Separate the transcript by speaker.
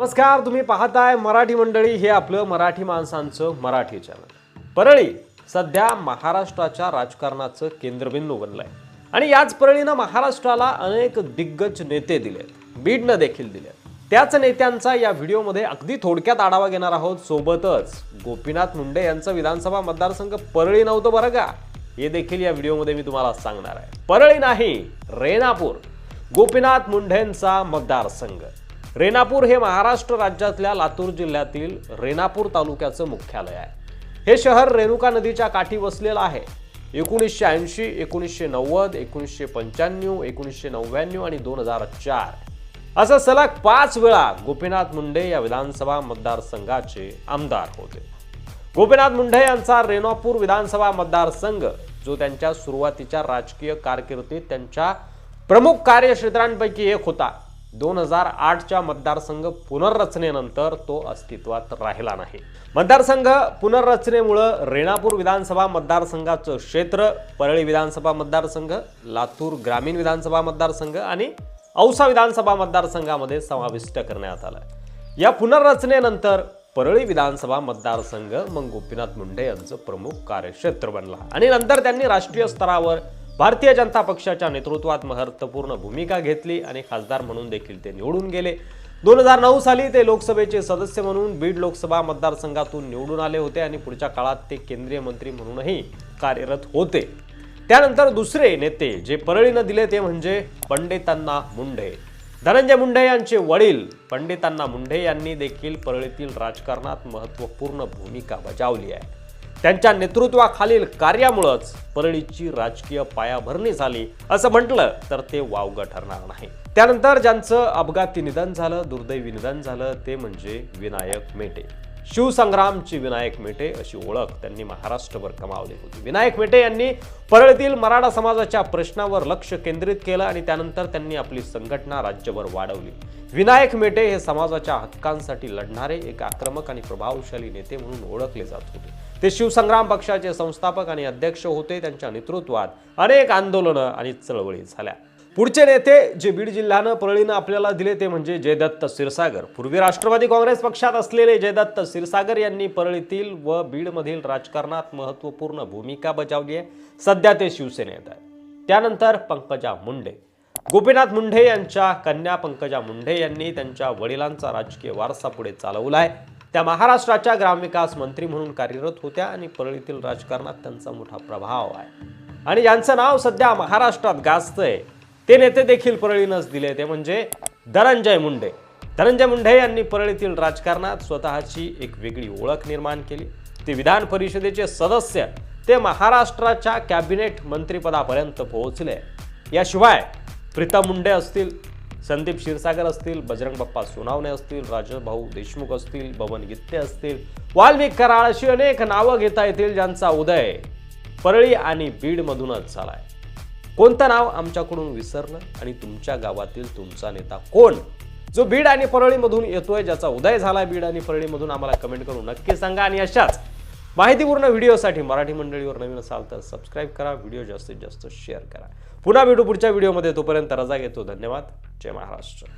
Speaker 1: नमस्कार तुम्ही पाहताय मराठी मंडळी. हे आपलं मराठी माणसांचं मराठी चॅनल परळी सध्या महाराष्ट्राच्या राजकारणाचं केंद्रबिंदू बनलंय. आणि याच परळीनं महाराष्ट्राला अनेक दिग्गज नेते दिलेत. बीडनं देखील दिलेत. त्याच नेत्यांचा या व्हिडिओमध्ये अगदी थोडक्यात आढावा घेणार आहोत. सोबतच गोपीनाथ मुंडे यांचं विधानसभा मतदारसंघ परळी नव्हतं बरं का? हे देखील या व्हिडिओमध्ये मी तुम्हाला सांगणार आहे. परळी नाही रेणापूर. गोपीनाथ मुंढेंचा मतदारसंघ. रेणापूर हे महाराष्ट्र राज्यातल्या लातूर जिल्ह्यातील रेणापूर तालुक्याचं मुख्यालय आहे. हे शहर रेणुका नदीच्या काठी वसलेलं आहे. एकोणीसशे ऐंशी एकोणीसशे नव्वद एकोणीसशे पंच्याण्णव एकोणीसशे नव्याण्णव आणि दोन हजार चार. असं सलग पाच वेळा गोपीनाथ मुंडे या विधानसभा मतदारसंघाचे आमदार होते. गोपीनाथ मुंडे यांचा रेणापूर विधानसभा मतदारसंघ जो त्यांच्या सुरुवातीच्या राजकीय कारकिर्दीत त्यांच्या प्रमुख कार्यक्षेत्रांपैकी एक होता. दोन हजार आठच्या मतदारसंघ पुनर्रचनेनंतर तो अस्तित्वात राहिला नाही. मतदारसंघ पुनर्रचनेमुळं रेणापूर विधानसभा मतदारसंघाचं क्षेत्र परळी विधानसभा मतदारसंघ लातूर ग्रामीण विधानसभा मतदारसंघ आणि औसा विधानसभा मतदारसंघामध्ये समाविष्ट करण्यात आलं. या पुनर्रचनेनंतर परळी विधानसभा मतदारसंघ मग गोपीनाथ मुंडे यांचं प्रमुख कार्यक्षेत्र बनला आणि नंतर त्यांनी राष्ट्रीय स्तरावर भारतीय जनता पक्षाच्या नेतृत्वात महत्त्वपूर्ण भूमिका घेतली आणि खासदार म्हणून देखील ते निवडून गेले. दोन हजार नऊ साली ते लोकसभेचे सदस्य म्हणून बीड लोकसभा मतदारसंघातून निवडून आले होते आणि पुढच्या काळात ते केंद्रीय मंत्री म्हणूनही कार्यरत होते. त्यानंतर दुसरे नेते जे परळीनं दिले ते म्हणजे पंडितांना मुंडे धनंजय मुंडे यांचे वडील पंडितांना मुंढे यांनी देखील परळीतील राजकारणात महत्त्वपूर्ण भूमिका बजावली आहे. त्यांच्या नेतृत्वाखालील कार्यामुळंच परळीची राजकीय पायाभरणी झाली असं म्हटलं तर ते वावगं ठरणार नाही. त्यानंतर ज्यांचं अपघाती निधन झालं दुर्दैवी निधन झालं ते म्हणजे विनायक मेटे. शिवसंग्रामची विनायक मेटे अशी ओळख त्यांनी महाराष्ट्रभर कमावली होती. विनायक मेटे यांनी परळीतील मराठा समाजाच्या प्रश्नावर लक्ष केंद्रित केलं आणि त्यानंतर त्यांनी आपली संघटना राज्यभर वाढवली. विनायक मेटे हे समाजाच्या हक्कांसाठी लढणारे एक आक्रमक आणि प्रभावशाली नेते म्हणून ओळखले जात होते. ते शिवसंग्राम पक्षाचे संस्थापक आणि अध्यक्ष होते. त्यांच्या नेतृत्वात अनेक आंदोलनं आणि चळवळी झाल्या. पुढचे नेते जे बीड जिल्ह्यानं परळीनं आपल्याला दिले ते म्हणजे जयदत्त क्षीरसागर. पूर्वी राष्ट्रवादी काँग्रेस पक्षात असलेले जयदत्त क्षीरसागर यांनी परळीतील व बीडमधील राजकारणात महत्त्वपूर्ण भूमिका बजावली आहे. सध्या ते शिवसेनेत आहे त्यानंतर पंकजा मुंडे. गोपीनाथ मुंडे यांच्या कन्या पंकजा मुंडे यांनी त्यांच्या वडिलांचा राजकीय वारसा पुढे चालवलाय त्या महाराष्ट्राच्या ग्रामविकास मंत्री म्हणून कार्यरत होत्या आणि परळीतील राजकारणात त्यांचा मोठा प्रभाव आहे. आणि यांचं नाव सध्या महाराष्ट्रात गाजतंय ते नेते देखील परळीनंच दिले ते म्हणजे धनंजय मुंडे. धनंजय मुंडे यांनी परळीतील राजकारणात स्वतःची एक वेगळी ओळख निर्माण केली. ते विधान परिषदेचे सदस्य ते महाराष्ट्राच्या कॅबिनेट मंत्रिपदापर्यंत पोहोचले. याशिवाय प्रीतम मुंडे असतील संदीप क्षीरसागर असतील बजरंग बाप्पा सोनावणे असतील राजभाऊ देशमुख असतील भवन गित्ते असतील. वाल्मिक कराळ अशी अनेक नावं घेता येतील ज्यांचा उदय परळी आणि बीडमधूनच झालाय. कोणतं नाव आमच्याकडून विसरलं आणि तुमच्या गावातील तुमचा नेता कोण? जो बीड आणि परळीमधून येतोय ज्याचा उदय झालाय बीड आणि परळीमधून आम्हाला कमेंट करून नक्की सांगा. आणि अशाच माहितीपूर्ण व्हिडिओसाठी मराठी मंडळीवर नवीन असाल तर सबस्क्राईब करा व्हिडिओ जास्तीत जास्त शेअर करा. पुन्हा भेटू पुढच्या व्हिडिओमध्ये. तोपर्यंत रजा घेतो. धन्यवाद. जय महाराष्ट्र